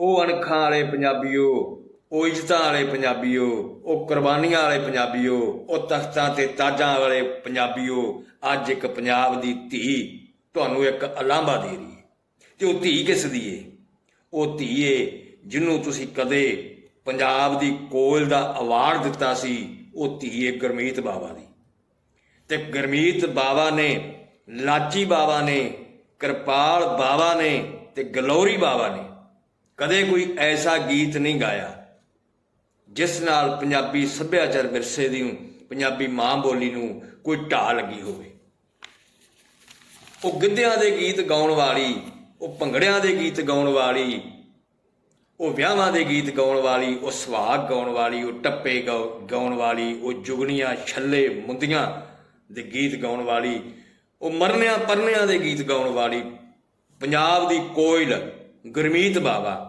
ਉਹ ਅਣਖਾਂ ਵਾਲੇ ਪੰਜਾਬੀਓ, ਉਹ ਇੱਜ਼ਤਾਂ ਵਾਲੇ ਪੰਜਾਬੀਓ, ਉਹ ਕੁਰਬਾਨੀਆਂ ਵਾਲੇ ਪੰਜਾਬੀਓ, ਉਹ ਤਖਤਾਂ ਤੇ ਤਾਜਾਂ ਵਾਲੇ ਪੰਜਾਬੀਓ, ਅੱਜ ਇੱਕ ਪੰਜਾਬ ਦੀ ਧੀ ਤੁਹਾਨੂੰ ਇੱਕ ਅਲਾਂਭਾ ਦੇ ਰਹੀ ਹੈ। ਤੇ ਉਹ ਧੀ ਕਿਸ ਦੀ ਏ? ਉਹ ਧੀ ਏ ਜਿਹਨੂੰ ਤੁਸੀਂ ਕਦੇ ਪੰਜਾਬ ਦੀ ਕੋਇਲ ਦਾ ਅਵਾਰਡ ਦਿੱਤਾ ਸੀ, ਉਹ ਧੀ ਏ ਗੁਰਮੀਤ ਬਾਵਾ ਦੀ। ਤੇ ਗੁਰਮੀਤ ਬਾਵਾ ਨੇ, ਲਾਚੀ ਬਾਵਾ ਨੇ, ਕਿਰਪਾਲ ਬਾਵਾ ਨੇ ਤੇ ਗਲੋਰੀ ਬਾਵਾ ਨੇ ਕਦੇ ਕੋਈ ਐਸਾ ਗੀਤ ਨਹੀਂ ਗਾਇਆ ਜਿਸ ਨਾਲ ਪੰਜਾਬੀ ਸੱਭਿਆਚਾਰ ਵਿਰਸੇ ਦੀ ਪੰਜਾਬੀ ਮਾਂ ਬੋਲੀ ਨੂੰ ਕੋਈ ਢਾਹ ਲੱਗੀ ਹੋਵੇ। ਉਹ ਗਿੱਧਿਆਂ ਦੇ ਗੀਤ ਗਾਉਣ ਵਾਲੀ, ਉਹ ਭੰਗੜਿਆਂ ਦੇ ਗੀਤ ਗਾਉਣ ਵਾਲੀ, ਉਹ ਵਿਆਹਾਂ ਦੇ ਗੀਤ ਗਾਉਣ ਵਾਲੀ, ਉਹ ਸੁਹਾਗ ਗਾਉਣ ਵਾਲੀ, ਉਹ ਟੱਪੇ ਗਾਉ- ਗਾਉਣ ਵਾਲੀ, ਉਹ ਜੁਗਨੀਆਂ, ਛੱਲੇ, ਮੁੰਦੀਆਂ ਦੇ ਗੀਤ ਗਾਉਣ ਵਾਲੀ, ਉਹ ਮਰਨਿਆਂ ਪਰਨਿਆਂ ਦੇ ਗੀਤ ਗਾਉਣ ਵਾਲੀ, ਪੰਜਾਬ ਦੀ ਕੋਇਲ ਗੁਰਮੀਤ ਬਾਵਾ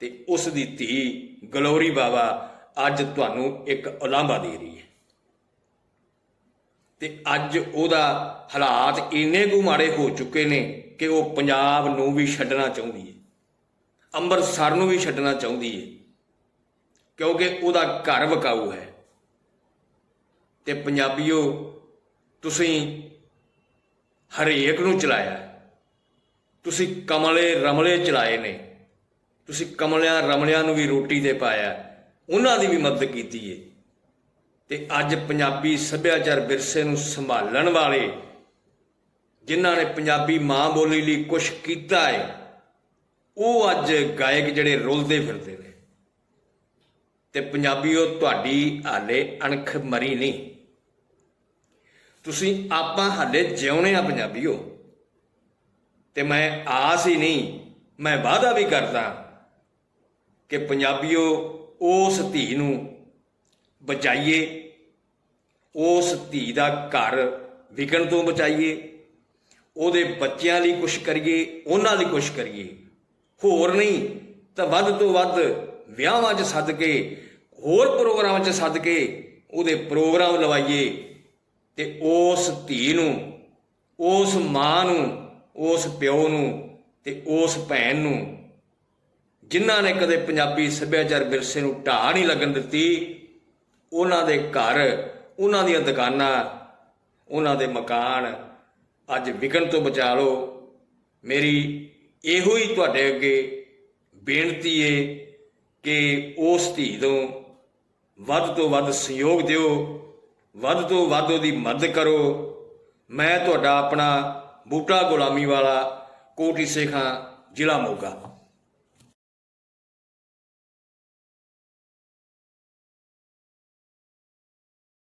ਤੇ ਉਸ ਦੀ ਧੀ ਗਲੋਰੀ ਬਾਵਾ ਅੱਜ ਤੁਹਾਨੂੰ ਇੱਕ ਉਲਾਂਭਾ ਦੇ ਰਹੀ ਹੈ। ਤੇ ਅੱਜ ਉਹਦਾ ਹਾਲਾਤ ਇੰਨੇ ਕੁ ਮਾੜੇ ਹੋ ਚੁੱਕੇ ਨੇ ਕਿ ਉਹ ਪੰਜਾਬ ਨੂੰ ਵੀ ਛੱਡਣਾ ਚਾਹੁੰਦੀ ਹੈ। ਅੰਮ੍ਰਿਤਸਰ ਨੂੰ ਵੀ ਛੱਡਣਾ ਚਾਹੁੰਦੀ ਹੈ। ਕਿਉਂਕਿ ਉਹਦਾ ਘਰ ਵਕਾਊ ਹੈ। ਤੇ ਪੰਜਾਬੀਓ, ਤੁਸੀਂ ਹਰੇਕ ਨੂੰ ਚਲਾਇਆ। ਤੁਸੀਂ ਕਮਲੇ ਰਮਲੇ ਚਲਾਏ ਨੇ। ਤੁਸੀਂ ਕਮਲਿਆਂ ਰਮਲਿਆਂ ਨੂੰ ਵੀ ਰੋਟੀ ਤੇ ਪਾਇਆ। ਉਹਨਾਂ ਦੀ ਵੀ ਮਦਦ ਕੀਤੀ ਏ। ਤੇ ਅੱਜ ਪੰਜਾਬੀ ਸੱਭਿਆਚਾਰ ਵਿਰਸੇ ਨੂੰ ਸੰਭਾਲਣ ਵਾਲੇ, ਜਿਨ੍ਹਾਂ ਨੇ ਪੰਜਾਬੀ ਮਾਂ ਬੋਲੀ ਲਈ ਕੁਝ ਕੀਤਾ ਹੈ ਉਹ ਅੱਜ ਗਾਇਕ ਜਿਹੜੇ ਰੁਲਦੇ ਫਿਰਦੇ ਨੇ। ਤੇ ਪੰਜਾਬੀਓ, ਤੁਹਾਡੀ ਹਾਲੇ ਅਣਖ ਮਰੀ ਨਹੀਂ। ਤੁਸੀਂ ਆਪਾਂ ਹਾਲੇ ਜਿਉਣੇ ਆ ਪੰਜਾਬੀਓ। ਤੇ ਮੈਂ ਆਸ ਹੀ ਨਹੀਂ, ਮੈਂ ਵਾਅਦਾ ਵੀ ਕਰਦਾ ਕਿ ਪੰਜਾਬੀਓ, ਉਸ ਧੀ ਨੂੰ ਬਚਾਈਏ, ਉਸ ਧੀ ਦਾ ਘਰ ਵਿਕਣ ਤੋਂ ਬਚਾਈਏ, ਉਹਦੇ ਬੱਚਿਆਂ ਲਈ ਕੁਝ ਕਰੀਏ, ਉਹਨਾਂ ਲਈ ਕੁਝ ਕਰੀਏ। ਹੋਰ ਨਹੀਂ ਤਾਂ ਵੱਧ ਤੋਂ ਵੱਧ ਵਿਆਹਾਂ 'ਚ ਸੱਦ ਕੇ ਹੋਰ ਪ੍ਰੋਗਰਾਮਾਂ 'ਚ ਸੱਦ ਕੇ ਉਹਦੇ ਪ੍ਰੋਗਰਾਮ ਲਵਾਈਏ ਤੇ ਉਸ ਧੀ ਨੂੰ, ਉਸ ਮਾਂ ਨੂੰ, ਉਸ ਪਿਓ ਨੂੰ ਤੇ ਉਸ ਭੈਣ ਨੂੰ ਜਿਨ੍ਹਾਂ ਨੇ ਕਦੇ ਪੰਜਾਬੀ ਸੱਭਿਆਚਾਰ ਵਿਰਸੇ ਨੂੰ ਢਾਹ ਨਹੀਂ ਲੱਗਣ ਦਿੱਤੀ, ਉਹਨਾਂ ਦੇ ਘਰ, ਉਹਨਾਂ ਦੀਆਂ ਦੁਕਾਨਾਂ, ਉਹਨਾਂ ਦੇ ਮਕਾਨ ਅੱਜ ਵਿਕਣ ਤੋਂ ਬਚਾ ਲਓ। ਮੇਰੀ ਇਹੋ ਹੀ ਤੁਹਾਡੇ ਅੱਗੇ ਬੇਨਤੀ ਏ ਕਿ ਉਸ ਧੀ ਤੋਂ ਵੱਧ ਤੋਂ ਵੱਧ ਸਹਿਯੋਗ ਦਿਓ, ਵੱਧ ਤੋਂ ਵੱਧ ਉਹਦੀ ਮਦਦ ਕਰੋ। ਮੈਂ ਤੁਹਾਡਾ ਆਪਣਾ ਬੂਟਾ ਗੁਲਾਮੀ ਵਾਲਾ ਕੋਟੀ ਸੇਖਾਂ, ਜ਼ਿਲ੍ਹਾ ਮੋਗਾ।